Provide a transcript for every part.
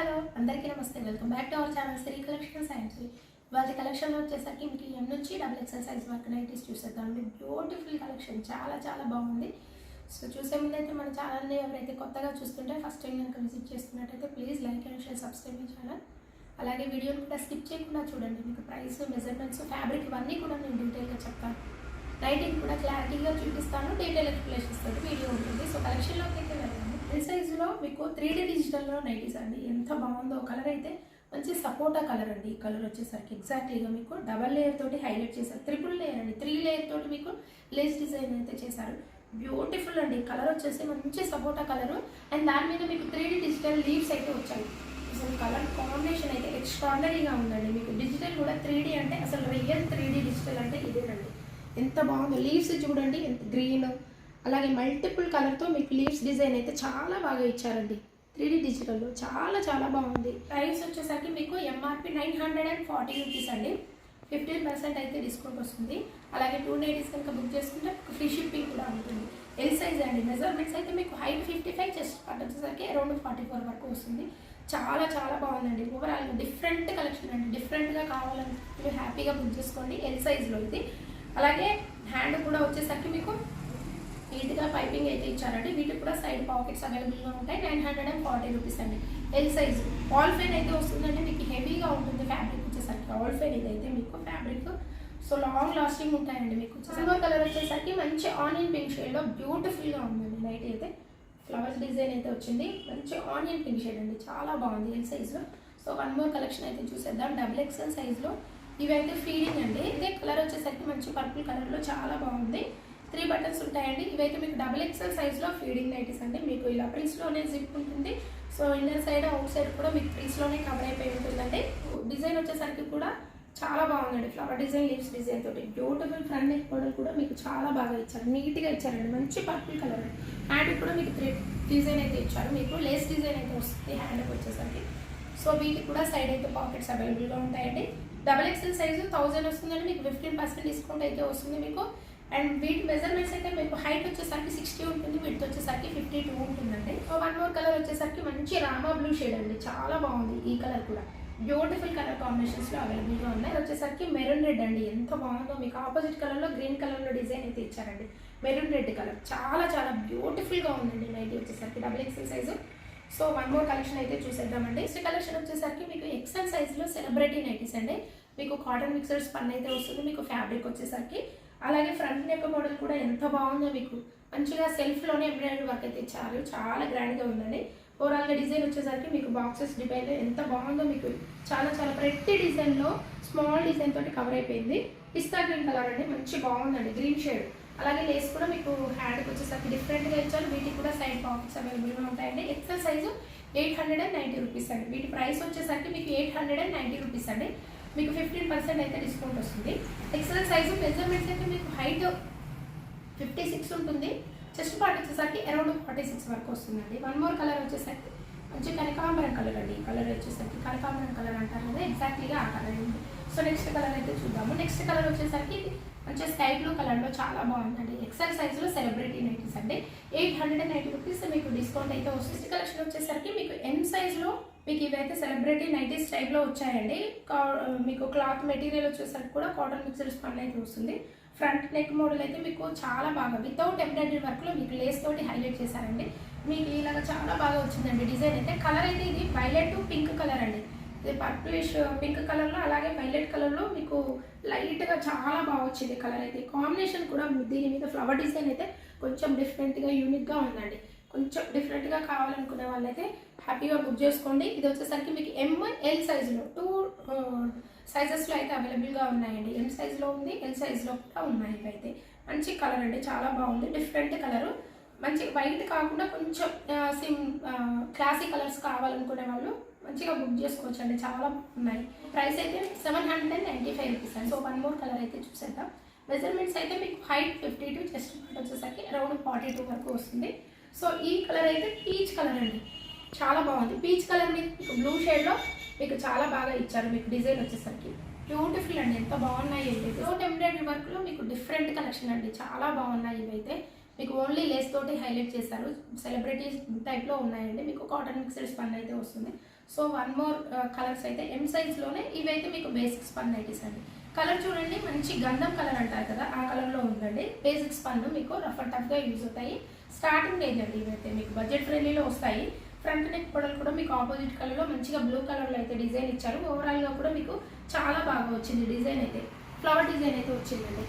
Hello అందరికీ నమస్తే. Welcome back to our channel Sri collection science వాళ్ళ కలెక్షన్లో వచ్చేసరికి మీకు ఎం నుంచి double XL size work nighties చూసేద్దామండి బ్యూటిఫుల్ కలెక్షన్ చాలా చాలా బాగుంది. సో చూసే ముందైతే మన ఛానల్ని ఎవరైతే కొత్తగా చూస్తుంటే ఫస్ట్ టైం కనుక visit చేస్తున్నట్టయితే please like and share subscribe me channel అలాగే వీడియోని కూడా స్కిప్ చేయకుండా చూడండి. మీకు ప్రైస్ మెజర్మెంట్స్ ఫ్యాబ్రిక్ ఇవన్నీ కూడా నేను డీటెయిల్గా చెప్తాను. లైటింగ్ కూడా క్లారిటీగా చూపిస్తాను. డీటెయిల్ ఎక్స్ప్లెనేషన్స్ తోటి వీడియో ఉంటుంది. సో కలెక్షన్లోకి అయితే వెళ్ళండి. ఈ సైజులో మీకు త్రీ డీ డిజిటల్లో నైటీస్ అండి. ఎంత బాగుందో కలర్ అయితే మంచి సపోటా కలర్ అండి. ఈ కలర్ వచ్చేసరికి ఎగ్జాక్ట్లీగా మీకు డబల్ లేయర్ తోటి హైలైట్ చేశారు. త్రిపుల్ లేయర్ అండి. త్రీ లేయర్ తోటి మీకు లేస్ డిజైన్ అయితే చేశారు. బ్యూటిఫుల్ అండి. కలర్ వచ్చేసి మంచి సపోటా కలర్ అండ్ దాని మీద మీకు త్రీ డీ డిజిటల్ లీవ్స్ అయితే వచ్చాయి. అసలు కలర్ కాంబినేషన్ అయితే ఎక్స్ట్రాడనరీగా ఉందండి. మీకు డిజిటల్ కూడా త్రీ డీ అంటే అసలు రియల్ త్రీ డీ డిజిటల్ అంటే ఇదేనండి. ఎంత బాగుందో. లీవ్స్ చూడండి ఎంత గ్రీన్ అలాగే మల్టిపుల్ కలర్తో మీకు లీవ్స్ డిజైన్ అయితే చాలా బాగా ఇచ్చారండి. త్రీ డీ డిజిటల్లో చాలా చాలా బాగుంది. ప్రైస్ వచ్చేసరికి మీకు MRP nine hundred and forty rupees అండి. ఫిఫ్టీన్ పర్సెంట్ అయితే డిస్కౌంట్ వస్తుంది. అలాగే టూ నైటీస్ కనుక బుక్ చేసుకుంటే ఫ్రీ షిప్పింగ్ కూడా ఉంటుంది. ఎల్ సైజ్ అండి. మెజర్మెంట్స్ అయితే మీకు height fifty five chest part వచ్చేసరికి అరౌండ్ ఫార్టీ ఫోర్ వరకు వస్తుంది. చాలా చాలా బాగుందండి. ఓవరాల్ డిఫరెంట్ కలెక్షన్ అండి. డిఫరెంట్గా కావాలని హ్యాపీగా బుక్ చేసుకోండి ఎల్ సైజ్లో ఇది. అలాగే హ్యాండ్ కూడా వచ్చేసరికి మీకు నీట్గా పైపింగ్ అయితే ఇచ్చారండి. వీటికి కూడా సైడ్ పాకెట్స్ అవైలబుల్గా ఉంటాయి. Nine hundred and forty rupees అండి. ఎల్ సైజ్ ఆల్ ఫెయిన్ అయితే వస్తుందంటే మీకు హెవీగా ఉంటుంది ఫ్యాబ్రిక్ వచ్చేసరికి. ఆల్ ఫెయిన్ ఇదైతే మీకు ఫ్యాబ్రిక్ సో లాంగ్ లాస్టింగ్ ఉంటాయండి మీకు. సిల్వర్ కలర్ వచ్చేసరికి మంచి ఆనియన్ పింక్ షేడ్లో బ్యూటిఫుల్గా ఉందండి. నైట్ అయితే ఫ్లవర్స్ డిజైన్ అయితే వచ్చింది. మంచి ఆనియన్ పింక్ షేడ్ అండి. చాలా బాగుంది ఎల్ సైజ్లో సో వన్ మోర్ కలెక్షన్ అయితే చూసేద్దాం. డబుల్ ఎక్స్ఎల్ సైజ్లో ఇవైతే ఫీడింగ్ అండి. ఇదే కలర్ వచ్చేసరికి మంచి పర్పుల్ కలర్లో చాలా బాగుంది. త్రీ బటన్స్ ఉంటాయండి. ఇవైతే మీకు డబుల్ ఎక్స్ఎల్ సైజ్లో ఫీడింగ్ నైటీస్ అండి. మీకు ఇలా ప్రిల్స్లోనే జిప్ ఉంటుంది. So inner side outside కూడా మీకు ప్రిల్స్లోనే కవర్ అయిపోయి ఉంటుందండి. డిజైన్ వచ్చేసరికి కూడా చాలా బాగుందండి. ఫ్లవర్ డిజైన్ లీవ్స్ డిజైన్ తోటి. బ్యూటిఫుల్ ఫ్రంట్ నెక్ మోడల్ కూడా మీకు చాలా బాగా ఇచ్చారు. నీట్గా ఇచ్చారండి. మంచి పర్పుల్ కలర్. హ్యాండ్ కూడా మీకు త్రీ డిజైన్ అయితే ఇచ్చారు. మీకు లేస్ డిజైన్ అయితే వస్తుంది హ్యాండ్కి వచ్చేసరికి. సో వీటికి కూడా సైడ్ అయితే పాకెట్స్ అవైలబుల్గా ఉంటాయండి. డబల్ ఎక్స్ఎల్ సైజు థౌజండ్ వస్తుందండి. మీకు ఫిఫ్టీన్ పర్సెంట్ డిస్కౌంట్ అయితే వస్తుంది మీకు. అండ్ వీటి మెజర్మెంట్స్ అయితే మీకు హైట్ వచ్చేసరికి సిక్స్టీ ఉంటుంది వీటి వచ్చేసరికి ఫిఫ్టీ టూ ఉంటుందండి. సో వన్ మోర్ కలర్ వచ్చేసరికి మంచి రామా బ్లూ షేడ్ అండి. చాలా బాగుంది ఈ కలర్ కూడా. బ్యూటిఫుల్ కలర్ కాంబినేషన్స్లో అవైలబుల్గా ఉన్నాయి. వచ్చేసరికి మెరూన్ రెడ్ అండి. ఎంత బాగుందో మీకు ఆపోజిట్ కలర్లో గ్రీన్ కలర్లో డిజైన్ అయితే ఇచ్చారండి. మెరూన్ రెడ్ కలర్ చాలా చాలా బ్యూటిఫుల్గా ఉందండి నైట్ వచ్చేసరికి. Double XL size so one more collection అయితే చూసేద్దామండి. సో కలెక్షన్ వచ్చేసరికి మీకు ఎక్సెల్ సైజులో సెలబ్రిటీ నైటీస్ అండి. మీకు కాటన్ మిక్సర్స్ పని అయితే వస్తుంది. మీకు ఫ్యాబ్రిక్ వచ్చేసరికి అలాగే ఫ్రంట్ నెక్ మోడల్ కూడా ఎంత బాగుందో మీకు. మంచిగా సెల్ఫ్లోనే ఎంబ్రాయిడరీ వర్క్ అయితే ఇచ్చారు చాలా గ్రాండ్గా ఉందండి. ఓవరాల్గా డిజైన్ వచ్చేసరికి మీకు బాక్సెస్ డిజైన్ ఎంత బాగుందో మీకు చాలా చాలా ప్రతి డిజైన్లో స్మాల్ డిజైన్ తోటి కవర్ అయిపోయింది. పిస్తా గ్రీన్ కలర్ అండి. మంచి బాగుందండి. గ్రీన్ షేడ్ అలాగే లేస్ కూడా మీకు హ్యాండ్కి వచ్చేసరికి డిఫరెంట్గా ఇచ్చారు. వీటికి కూడా సైడ్ పాకెట్స్ అవైలబుల్గా ఉంటాయండి. XL size eight hundred and ninety rupees అండి. వీటి ప్రైస్ వచ్చేసరికి మీకు eight hundred and ninety rupees అండి. మీకు ఫిఫ్టీన్ పర్సెంట్ అయితే డిస్కౌంట్ వస్తుంది. ఎక్సెల్ సైజు మెజర్మెంట్స్ అయితే మీకు హైట్ ఫిఫ్టీ సిక్స్ ఉంటుంది. చెస్ట్ పార్ట్ వచ్చేసరికి అరౌండ్ ఫార్టీ సిక్స్ వరకు వస్తుందండి. వన్ మోర్ కలర్ వచ్చేసరికి మంచి కనకాంబరం కలర్ అండి. ఈ కలర్ వచ్చేసరికి కనకాంబరం కలర్ అంటారు కదా ఎగ్జాక్ట్లీగా ఆ కలర్ ఉంది. సో నెక్స్ట్ కలర్ అయితే చూద్దాము. నెక్స్ట్ కలర్ వచ్చేసరికి మంచి స్కై బ్లూ కలర్లో చాలా బాగుందండి. ఎక్సెల్ సైజులో సెలబ్రిటీ నైటీస్ అండి. Eight hundred and ninety rupees మీకు డిస్కౌంట్ అయితే వస్తుంది. కలెక్షన్ వచ్చేసరికి మీకు మీకు ఇవైతే సెలబ్రిటీ నైటీస్ టైప్లో వచ్చాయండి. కా- మీకు క్లాత్ మెటీరియల్ వచ్చేసరికి కూడా కాటన్ మిక్సర్ స్పన్ అయితే వస్తుంది ఫ్రంట్ నెక్ మోడల్ అయితే మీకు చాలా బాగా వితౌట్ ఎంబ్రాయిడరీ వర్క్లో మీకు లేస్ తోటి హైలైట్ చేశారండి. మీకు ఇలాగ చాలా బాగా వచ్చిందండి డిజైన్ అయితే. కలర్ అయితే ఇది వైలెట్ పింక్ కలర్ అండి. ఇది పర్పులిష్ పింక్ కలర్లో అలాగే వైలెట్ కలర్లో మీకు లైట్గా చాలా బాగా వచ్చింది కలర్ అయితే. కాంబినేషన్ కూడా దీని మీద ఫ్లవర్ డిజైన్ అయితే కొంచెం డిఫరెంట్గా యూనిక్గా ఉందండి. కొంచెం డిఫరెంట్గా కావాలనుకునే వాళ్ళైతే హ్యాపీగా బుక్ చేసుకోండి. ఇది వచ్చేసరికి మీకు ఎం ఎల్ సైజులో టూ సైజెస్లో అయితే అవైలబుల్గా ఉన్నాయండి. ఎం సైజులో ఉంది ఎల్ సైజులో కూడా ఉన్నాయి ఇవైతే. మంచి కలర్ అండి చాలా బాగుంది. డిఫరెంట్ కలరు మంచి వైట్ కాకుండా కొంచెం సిమ్ క్లాసిక్ కలర్స్ కావాలనుకునే వాళ్ళు మంచిగా బుక్ చేసుకోవచ్చు అండి చాలా ఉన్నాయి ప్రైస్ అయితే seven hundred and ninety five rupees అండి. సో వన్ మోర్ కలర్ అయితే చూసేద్దాం. మెజర్మెంట్స్ అయితే మీకు height fifty two chest part వచ్చేసరికి అరౌండ్ ఫార్టీ టూ వరకు వస్తుంది. సో ఈ కలర్ అయితే పీచ్ కలర్ అండి. చాలా బాగుంది. పీచ్ కలర్ మీకు బ్లూ షేడ్లో మీకు చాలా బాగా ఇచ్చారు. మీకు డిజైన్ వచ్చేసరికి. బ్యూటిఫుల్ అండి. ఎంత బాగున్నాయి ఇవి రోట్ ఎంబ్రాయిడరీ వర్క్లో మీకు డిఫరెంట్ కలెక్షన్ అండి. చాలా బాగున్నాయి ఇవైతే. మీకు ఓన్లీ లేస్ తోటి హైలైట్ చేశారు. సెలబ్రిటీస్ టైప్లో ఉన్నాయండి. మీకు కాటన్ మిక్సెడ్ స్పన్ అయితే వస్తుంది. సో వన్ మోర్ కలర్స్ అయితే ఎం సైజ్లోనే ఇవైతే మీకు బేసిక్ స్పన్ నైటీస్ అండి. కలర్ చూడండి మంచి గంధం కలర్ అంటారు కదా ఆ కలర్లో ఉందండి. బేసిక్స్ పన్ను మీకు రఫ్ అండ్ టఫ్గా యూజ్ అవుతాయి. స్టార్టింగ్ రేంజ్ అండి ఇవైతే మీకు బడ్జెట్ ఫ్రెండ్లీలో వస్తాయి. ఫ్రంట్ నెక్ పొడలు కూడా మీకు ఆపోజిట్ కలర్లో మంచిగా బ్లూ కలర్లో అయితే డిజైన్ ఇచ్చారు. ఓవరాల్గా కూడా మీకు చాలా బాగా వచ్చింది డిజైన్ అయితే. ఫ్లవర్ డిజైన్ అయితే వచ్చిందండి.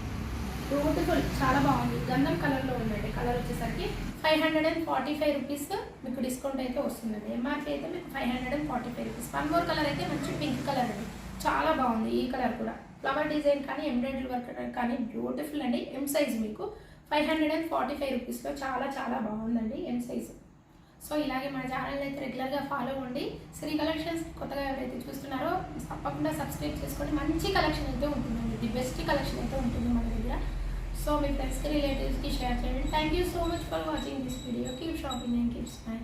బ్యూటిఫుల్ చాలా బాగుంది. గంధం కలర్లో ఉందండి. కలర్ వచ్చేసరికి five hundred and forty five rupees మీకు డిస్కౌంట్ అయితే వస్తుందండి. ఎంఆర్పీ అయితే మీకు five hundred and forty five rupees one more colour అయితే మంచి పింక్ కలర్ అండి. చాలా బాగుంది ఈ కలర్ కూడా. ఫ్లవర్ డిజైన్ కానీ ఎంబ్రాయిడరీ వర్క్ కానీ బ్యూటిఫుల్ అండి. ఎం సైజ్ మీకు five hundred and forty five రూపీస్లో చాలా చాలా బాగుందండి ఎం సైజ్ సో ఇలాగే మన ఛానల్ అయితే రెగ్యులర్గా ఫాలో అవ్వండి శ్రీ కలెక్షన్స్ కొత్తగా ఎవరైతే చూస్తున్నారో తప్పకుండా సబ్స్క్రైబ్ చేసుకోండి మంచి కలెక్షన్ అయితే ఉంటుందండి. ది బెస్ట్ కలెక్షన్ అయితే ఉంటుంది మన దగ్గర. సో మీ ఫ్రెండ్స్కి రిలేటివ్స్కి షేర్ చేయండి. Thank you so much for watching this video keep shopping and keep smile